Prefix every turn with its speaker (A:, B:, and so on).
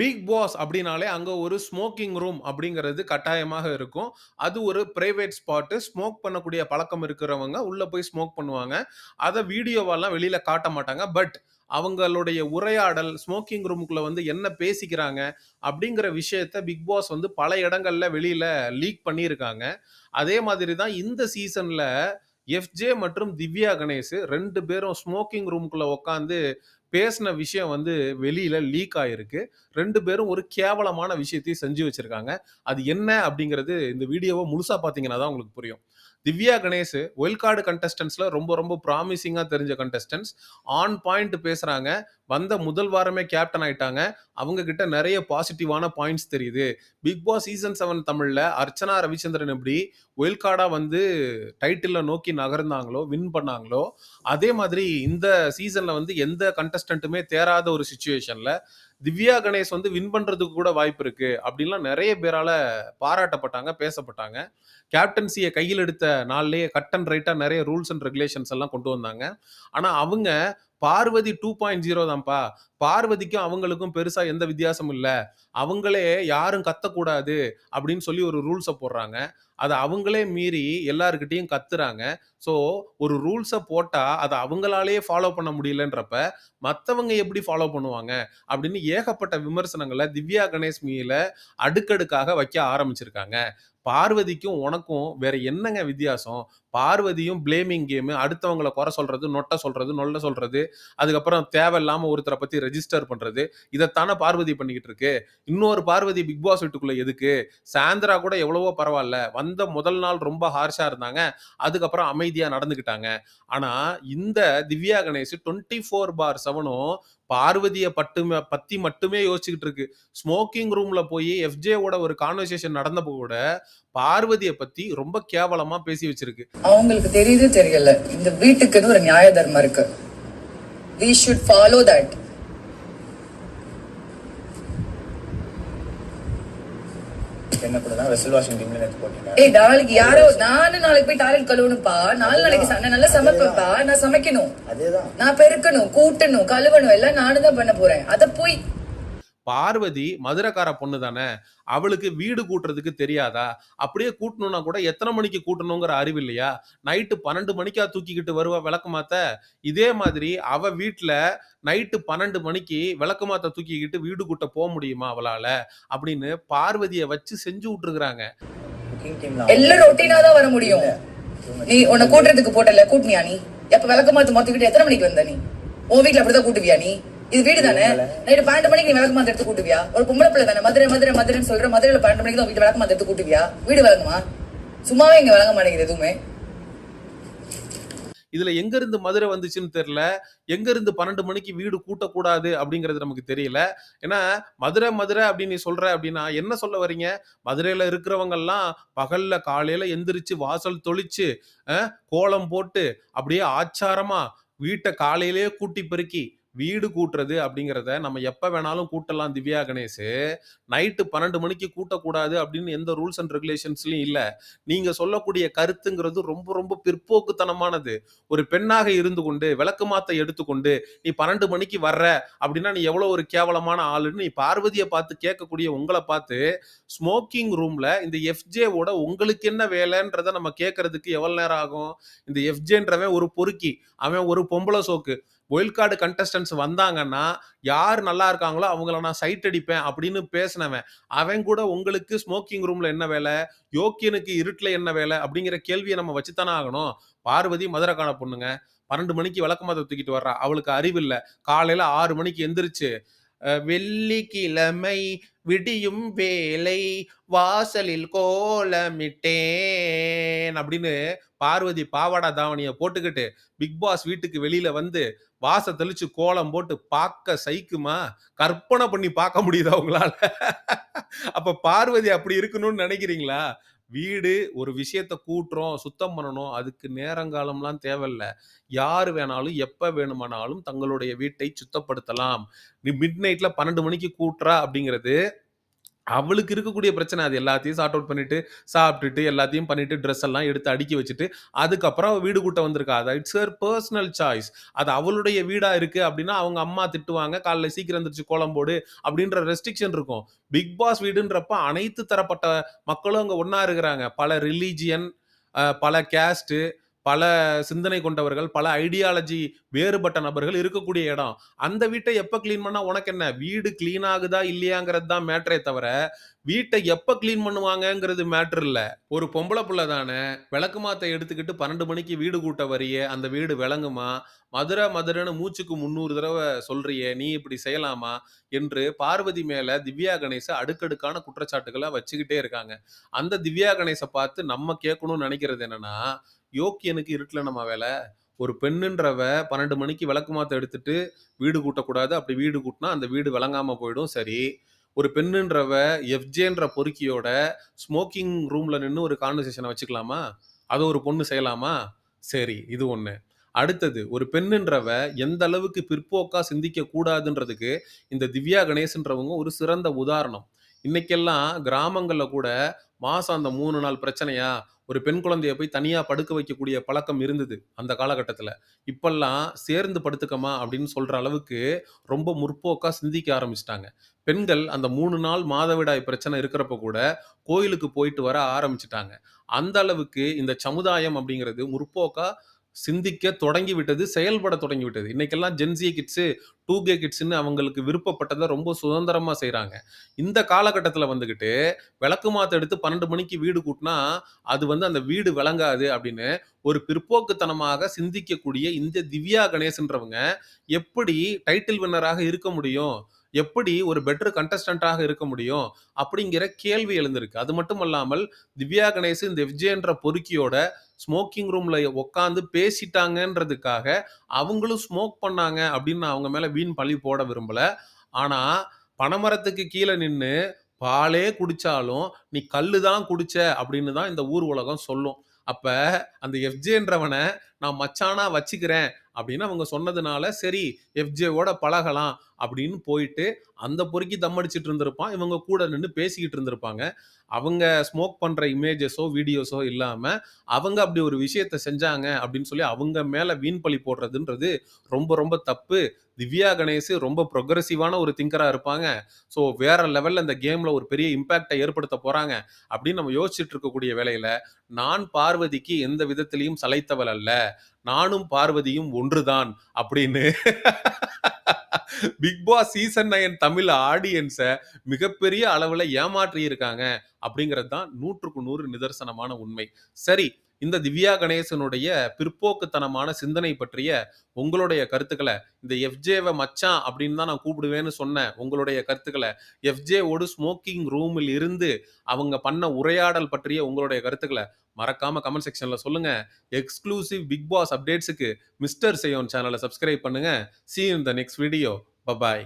A: Big pass அப்படின்னாலே அங்கே ஒரு ஸ்மோக்கிங் ரூம் அப்படிங்கிறது கட்டாயமாக இருக்கும். அது ஒரு பிரைவேட் ஸ்பாட்டு. ஸ்மோக் பண்ணக்கூடிய பழக்கம் இருக்கிறவங்க உள்ளே போய் ஸ்மோக் பண்ணுவாங்க. அதை வீடியோவெல்லாம் வெளியில் காட்ட மாட்டாங்க. பட் அவங்களுடைய உரையாடல், ஸ்மோக்கிங் ரூமுக்குள்ள வந்து என்ன பேசிக்கிறாங்க அப்படிங்கிற விஷயத்த பிக் பாஸ் வந்து பல இடங்கள்ல வெளியில லீக் பண்ணியிருக்காங்க. அதே மாதிரி தான் இந்த சீசன்ல எஃப்ஜே மற்றும் திவ்யா கணேஷ் ரெண்டு பேரும் ஸ்மோக்கிங் ரூம்குள்ள உட்காந்து பேசின விஷயம் வந்து வெளியில லீக் ஆயிருக்கு. ரெண்டு பேரும் ஒரு கேவலமான விஷயத்தையும் செஞ்சு வச்சிருக்காங்க. அது என்ன அப்படிங்கிறது இந்த வீடியோவை முழுசா பார்த்தீங்கன்னா தான் உங்களுக்கு புரியும். திவ்யா கணேஷ் ஒயில் கார்டு கண்டஸ்டன்ட்ஸ்ல ரொம்ப ரொம்ப ப்ராமிசிங்காக தெரிஞ்ச கண்டஸ்டன்ஸ் ஆன் பாயிண்ட் பேசுறாங்க. வந்த முதல் வாரமே கேப்டன் ஆயிட்டாங்க. அவங்க கிட்ட நிறைய பாசிட்டிவான பாயிண்ட்ஸ் தெரியுது. பிக் பாஸ் சீசன் செவன் தமிழ்ல அர்ச்சனா ரவிச்சந்திரன் எப்படி ஒயில் கார்டா வந்து டைட்டில நோக்கி நகர்ந்தாங்களோ, வின் பண்ணாங்களோ, அதே மாதிரி இந்த சீசன்ல வந்து எந்த கண்டஸ்டன்ட்டுமே தேராத ஒரு சுச்சுவேஷன்ல திவ்யா கணேஷ் வந்து வின் பண்றதுக்கு கூட வாய்ப்பு இருக்கு. அப்படின்லாம் நிறைய பேரால பாராட்டப்பட்டாங்க, பேசப்பட்டாங்க. கேப்டன்சியை கையில் எடுத்த நாள்லயே கட் அண்ட் ரைட்டா நிறைய ரூல்ஸ் அண்ட் ரெகுலேஷன்ஸ் எல்லாம் கொண்டு வந்தாங்க. ஆனா அவங்க பார்வதி 2.0 தான்ப்பா. பார்வதிக்கும் அவங்களுக்கும் பெருசா எந்த வித்தியாசமும் இல்லை அவங்களே யாரும் கத்தக்கூடாது அப்படின்னு சொல்லி ஒரு ரூல்ஸை போடுறாங்க. அதை அவங்களே மீறி எல்லாருக்கிட்டையும் கத்துறாங்க. ஸோ ஒரு ரூல்ஸை போட்டால் அதை அவங்களாலேயே ஃபாலோ பண்ண முடியலன்றப்ப, மற்றவங்க எப்படி ஃபாலோ பண்ணுவாங்க? அப்படின்னு ஏகப்பட்ட விமர்சனங்களை திவ்யா கணேஷ் மீல அடுக்கடுக்காக வைக்க ஆரம்பிச்சிருக்காங்க. பார்வதிக்கும் உனக்கும் வேற என்னங்க வித்தியாசம்? பார்வதியும் பிளேமிங் கேமு அடுத்தவங்களை குறை சொல்றது, நொட்டை சொல்றது, நொல்ல சொல்றது, அதுக்கப்புறம் தேவையில்லாம ஒருத்தரை பத்தி ரெஜிஸ்டர் பண்றது. இதைத்தானே பார்வதி பண்ணிக்கிட்டு இருக்கு. இன்னொரு பார்வதி பிக் பாஸ் வீட்டுக்குள்ள எதுக்கு? சாந்திரா கூட எவ்வளவோ பரவாயில்ல வந்த முதல் நாள் ரொம்ப ஹார்ஷா இருந்தாங்க. அதுக்கப்புறம் அமைதியா நடந்துக்கிட்டாங்க. ஆனா இந்த திவ்யா கணேஷ் 24/7ம் பார்வதியை பட்டு பத்தி மட்டுமே யோசிச்சுக்கிட்டு இருக்கு. ஸ்மோக்கிங் ரூம்ல போய் எஃப்ஜேவோட ஒரு கான்வர்சேஷன் நடந்தப்போ கூட பார்வதியை பத்தி ரொம்ப கேவலமா பேசி வச்சிருக்கு.
B: அவங்களுக்கு தெரியுது தெரியல இந்த வீட்டுக்குன்னு ஒரு நியாய தர்மம் இருக்கு வி ஷுட் ஃபாலோ தட்
C: என்ன கூட தான் வெசல் வாஷிங் டீம்ல நேத்து போட்டீங்க
B: ஏய் நாளைக்கு யாரோ நானும் நாளைக்கு போய் டாய்லெட் கழுவணும்ப்பா. நாலு நாளைக்கு நான் நல்லா சமைப்பேன்ப்பா. நான் சமைக்கணும்.
C: அதேதான்.
B: நான் பெருக்கணும் கூட்டணும் கழுவணும் எல்லாம் நானும் தான் பண்ண போறேன். அத போய்
A: பார்வதி மதுரைக்கார பொண்ணு தானே. அவளுக்கு வீடு கூட்டுறதுக்கு தெரியாதா? அப்படியே கூட்டணும்னா கூட எத்தன மணிக்கு கூட்டணுங்கிற அறிவு இல்லையா? நைட்டு 12 மணிக்கா தூக்கிக்கிட்டு வருவா விளக்குமாத்த? இதே மாதிரி அவ வீட்ல நைட்டு 12 மணிக்கு விளக்குமாத்த தூக்கிக்கிட்டு வீடு கூட்ட போ முடியுமா அவளால? அப்படின்னு பார்வதிய வச்சு செஞ்சு
B: எல்லாம் ரொட்டீனா தான் வர முடியும் நீ உன்னை கூட்டுறதுக்கு போட்டல கூட்டினியா நீ எப்ப விளக்கு மாத்து மொத்துக்கிட்டு எத்தனை மணிக்கு வந்த நீ உன் வீட்ல அப்படிதான் கூட்டுவியா நீ இது வீடு தானே நைட்டு பன்னெண்டு மணிக்கு நீ விளக்கு மாத்து எடுத்து கூட்டுவியா? ஒரு பொம்பளை பிள்ளை தானே? மதுரை மதுரை மதுரைன்னு சொல்ற மதுரையில பன்னெண்டு மணிக்கு தான் வீட்டு விளக்கு மாத்து எடுத்து கூட்டுவியா? வீடு விளங்குமா சும்மாவே இங்க விளங்க மாட்டேங்குது எதுவுமே.
A: இதுல எங்க இருந்து மதுரை வந்துச்சுன்னு தெரியல. எங்க இருந்து 12 மணிக்கு வீடு கூட்டக்கூடாது அப்படிங்கிறது நமக்கு தெரியல. ஏன்னா மதுரை மதுரை அப்படின்னு நீ சொல்ற அப்படின்னா என்ன சொல்ல வர்றீங்க? மதுரையில இருக்கிறவங்கலாம் பகல்ல காலையில எந்திரிச்சு வாசல் தொளிச்சு, கோலம் போட்டு அப்படியே ஆச்சாரமா வீட்ட காலையிலேயே கூட்டி பெருக்கி வீடு கூட்டுறது அப்படிங்கிறத நம்ம எப்ப வேணாலும் கூட்டலாம் திவ்யா கணேஷ். நைட்டு 12 மணிக்கு கூட்டக்கூடாது அப்படின்னு எந்த ரூல்ஸ் அண்ட் ரெகுலேஷன்ஸ்லயும் இல்ல. நீங்க சொல்லக்கூடிய கருத்துங்கிறது ரொம்ப ரொம்ப பிற்போக்குத்தனமானது. ஒரு பெண்ணாக இருந்து கொண்டு விளக்குமாத்த எடுத்துக்கொண்டு நீ 12 மணிக்கு வர்ற அப்படின்னா நீ எவ்வளவு ஒரு கேவலமான ஆளுன்னு நீ பார்வதியை பார்த்து கேட்கக்கூடிய உங்களை பார்த்து ஸ்மோக்கிங் ரூம்ல இந்த எஃப்ஜேவோட உங்களுக்கு என்ன வேலைன்றத நம்ம கேட்கறதுக்கு எவ்வளவு நேரம் ஆகும்? இந்த எஃப்ஜேன்றவன் ஒரு பொறுக்கி. அவன் ஒரு பொம்பளை சோக்கு. ஒயில்ட் கார்டு கண்டஸ்டன்ஸ் வந்தாங்கன்னா, யார் நல்லா இருக்காங்களோ அவங்கள நான் சைட் அடிப்பேன் அப்படின்னு பேசினவன். அவன் கூட உங்களுக்கு ஸ்மோக்கிங் ரூம்ல என்ன வேலை யோக்கியனுக்கு இருட்டில் என்ன வேலை அப்படிங்கிற கேள்வியை நம்ம வச்சுத்தானே ஆகணும். பார்வதி மதுரைக்கார பொண்ணுங்க. 12 மணிக்கு விளக்கமாக தூக்கிட்டு வர்றா. அவளுக்கு அறிவு இல்லை காலையில் ஆறு மணிக்கு எந்திரிச்சு, வெள்ளிக்கிழமை விடியும் வேலை வாசலில் கோலமிட்டேன் அப்படின்னு பார்வதி பாவாடா தாவணிய போட்டுக்கிட்டு பிக் பாஸ் வீட்டுக்கு வெளியில வந்து வாச தெளிச்சு கோலம் போட்டு பார்க்க சைக்குமா கற்பனை பண்ணி பார்க்க முடியுதா உங்களால? அப்ப பார்வதி அப்படி இருக்கணும்னு நினைக்கிறீங்களா? வீடு ஒரு விஷயத்த கூட்டுறோம், சுத்தம் பண்ணணும். அதுக்கு நேரங்காலம்லாம் தேவையில்ல. யார் வேணாலும், எப்போ வேணுமானாலும் தங்களுடைய வீட்டை சுத்தப்படுத்தலாம். நீ மிட் நைட்ல 12 மணிக்கு கூட்டுறா அப்படிங்கிறது அவளுக்கு இருக்கக்கூடிய பிரச்சனை அது எல்லாத்தையும் சார்ட் அவுட் பண்ணிட்டு, சாப்பிட்டுட்டு, எல்லாத்தையும் பண்ணிட்டு, ட்ரெஸ் எல்லாம் எடுத்து அடுக்கி வச்சுட்டு, அதுக்கப்புறம் அவள் வீடு கூட்ட வந்திருக்கா. அது இட்ஸ் ஹர் பர்சனல் சாய்ஸ். அது அவளுடைய வீடா இருக்கு அப்படின்னா அவங்க அம்மா திட்டுவாங்க. காலைல சீக்கிரம் எந்திரிச்சு கோலம் போடு அப்படின்ற ரெஸ்ட்ரிக்ஷன் இருக்கும். பிக் பாஸ் வீடுன்றப்ப அனைத்து தரப்பட்ட மக்களும் அங்கே ஒன்றா இருக்கிறாங்க. பல ரிலீஜியன் பல கேஸ்ட்டு பல சிந்தனை கொண்டவர்கள், பல ஐடியாலஜி வேறுபட்ட நபர்கள் இருக்கக்கூடிய இடம். அந்த வீட்ட எப்ப கிளீன் பண்ணா உனக்கென்ன? வீடு கிளீன் ஆகுதா இல்லையாங்கிறது தான் மேட்டரே தவிர, வீட்டை எப்ப கிளீன் பண்ணுவாங்கங்கிறது மேட்டர் இல்ல. ஒரு பொம்பளை புள்ள தானே, விளக்குமாத்த எடுத்துக்கிட்டு 12 மணிக்கு வீடு கூட்ட வரியே, அந்த வீடு விளங்குமா? மதுரை மதுரைன்னு மூச்சுக்கு முந்நூறு தடவை சொல்றியே, நீ இப்படி செய்யலாமா? என்று பார்வதி மேல திவ்யா கணேச அடுக்கடுக்கான குற்றச்சாட்டுகளை வச்சுக்கிட்டே இருக்காங்க. அந்த திவ்யா கணேச பார்த்து நம்ம கேட்கணும்னு நினைக்கிறது என்னன்னா, யோக்கியனுக்கு இருட்டில் நம்ம வேலை ஒரு பெண்ணுன்றவ 12 மணிக்கு விளக்குமாத்த எடுத்துட்டு வீடு கூட்டக்கூடாது. அப்படி வீடு கூட்டினா அந்த வீடு விளங்காம போயிடும். சரி. ஒரு பெண்ணுன்றவ எஃப்ஜேன்ற பொறுக்கியோட ஸ்மோக்கிங் ரூம்ல நின்று ஒரு கான்வர்சேஷனை வச்சுக்கலாமா? அதை ஒரு பொண்ணு செய்யலாமா? சரி. இது ஒன்று அடுத்தது ஒரு பெண்ணுன்றவ எந்த அளவுக்கு பிற்போக்கா சிந்திக்க கூடாதுன்றதுக்கு, இந்த திவ்யா கணேசன்றவங்க ஒரு சிறந்த உதாரணம். இன்னைக்கெல்லாம் கிராமங்களில் கூட மாதம் அந்த மூணு நாள் பிரச்சனையா, ஒரு பெண் குழந்தைய போய் தனியாக படுக்க வைக்கக்கூடிய பழக்கம் இருந்தது, அந்த காலகட்டத்தில். இப்போல்லாம் சேர்ந்து படுத்துக்கம்மா அப்படின்னு சொல்கிற அளவுக்கு ரொம்ப முற்போக்காக சிந்திக்க ஆரம்பிச்சிட்டாங்க. பெண்கள் அந்த மூணு நாள் மாதவிடாய் பிரச்சனை இருக்கிறப்ப கூட கோயிலுக்கு போயிட்டு வர ஆரம்பிச்சிட்டாங்க. அந்த அளவுக்கு இந்த சமுதாயம் அப்படிங்கிறது முற்போக்காக சிந்திக்க தொடங்கி விட்டது, செயல்பட தொடங்கி விட்டது. இன்னைக்கெல்லாம் ஜென்ஸி கிட்ஸ், 2கே கிட்ஸ்ன்னு அவங்களுக்கு விருப்பப்பட்டதை ரொம்ப சுதந்திரமாக செய்கிறாங்க இந்த காலகட்டத்தில் வந்துக்கிட்டு விளக்கு மாத்த எடுத்து 12 மணிக்கு வீடு கூட்டினா அது வந்து அந்த வீடு விளங்காது அப்படின்னு ஒரு பிற்போக்குத்தனமாக சிந்திக்கக்கூடிய இந்த திவ்யா கணேசன்றவங்க, எப்படி டைட்டில் வின்னராக இருக்க முடியும்? எப்படி ஒரு பெட்டர் கண்டஸ்டன்ட்டாக இருக்க முடியும்? அப்படிங்கிற கேள்வி எழுந்திருக்கு. அது மட்டும் அல்லாமல் திவ்யா கணேசன் இந்த விஜயன்ற பொறுக்கியோட ஸ்மோக்கிங் ரூம்ல உட்காந்து பேசிட்டாங்கன்றதுக்காக, அவங்களும் ஸ்மோக் பண்ணாங்க அப்படின்னு நான் அவங்க மேல வீண் பழி போட விரும்பல. ஆனா, பனைமரத்துக்கு கீழே நின்று பாலே குடிச்சாலும், "நீ கல் தான் குடிச்ச" அப்படின்னு தான் இந்த ஊர் உலகம் சொல்லும். அப்ப அந்த எஃப்ஜேன்றவனை நான் மச்சானா வச்சுக்கிறேன் அப்படின்னு அவங்க சொன்னதுனால, சரி எஃப்ஜேவோட பழகலாம் அப்படின்னு போயிட்டு, அந்த பொறுக்கி தம் அடிச்சிட்டு இருந்திருப்பான். இவங்க கூட நின்று பேசிக்கிட்டு இருந்திருப்பாங்க. அவங்க ஸ்மோக் பண்ற இமேஜஸோ, வீடியோஸோ இல்லாம, அவங்க அப்படி ஒரு விஷயத்த செஞ்சாங்க அப்படின்னு சொல்லி அவங்க மேல வீண் பழி போடுறதுன்றது ரொம்ப ரொம்ப தப்பு. திவ்யா கணேஷ் ரொம்ப புரோகிரசிவான ஒரு திங்கரா இருப்பாங்க. ஸோ வேற லெவல்ல இந்த கேம்ல ஒரு பெரிய இம்பாக்ட்ட ஏற்படுத்த போறாங்க அப்படின்னு நம்ம யோசிச்சுட்டு இருக்கக்கூடிய வேளையில, நான் பார்வதிக்கு எந்த விதத்திலையும் சளைத்தவள் அல்ல. நானும் பார்வதியும் ஒன்றுதான் அப்படின்னு Bigg Boss season nine Tamil ஆடியன்ஸை மிகப்பெரிய அளவுல ஏமாற்றி இருக்காங்க அப்படிங்கிறது தான் 100க்கு 100 நிதர்சனமான உண்மை. சரி, இந்த திவ்யா கணேசனுடைய பிற்போக்குத்தனமான சிந்தனை பற்றிய உங்களுடைய கருத்துக்களை இந்த எஃப்ஜேவ மச்சான் அப்படின்னு தான் நான் கூப்பிடுவேன்னு சொன்ன உங்களுடைய கருத்துக்களை எஃப்ஜேவோடு ஸ்மோக்கிங் ரூமில் இருந்து அவங்க பண்ண உரையாடல் பற்றிய உங்களுடைய கருத்துக்களை மறக்காம கமெண்ட் செக்ஷன்ல சொல்லுங்க. எக்ஸ்க்ளூசிவ் பிக் பாஸ் அப்டேட்ஸுக்கு மிஸ்டர் செய்யோன் சேனலை சப்ஸ்கிரைப் பண்ணுங்க. See in the next video. Bye bye.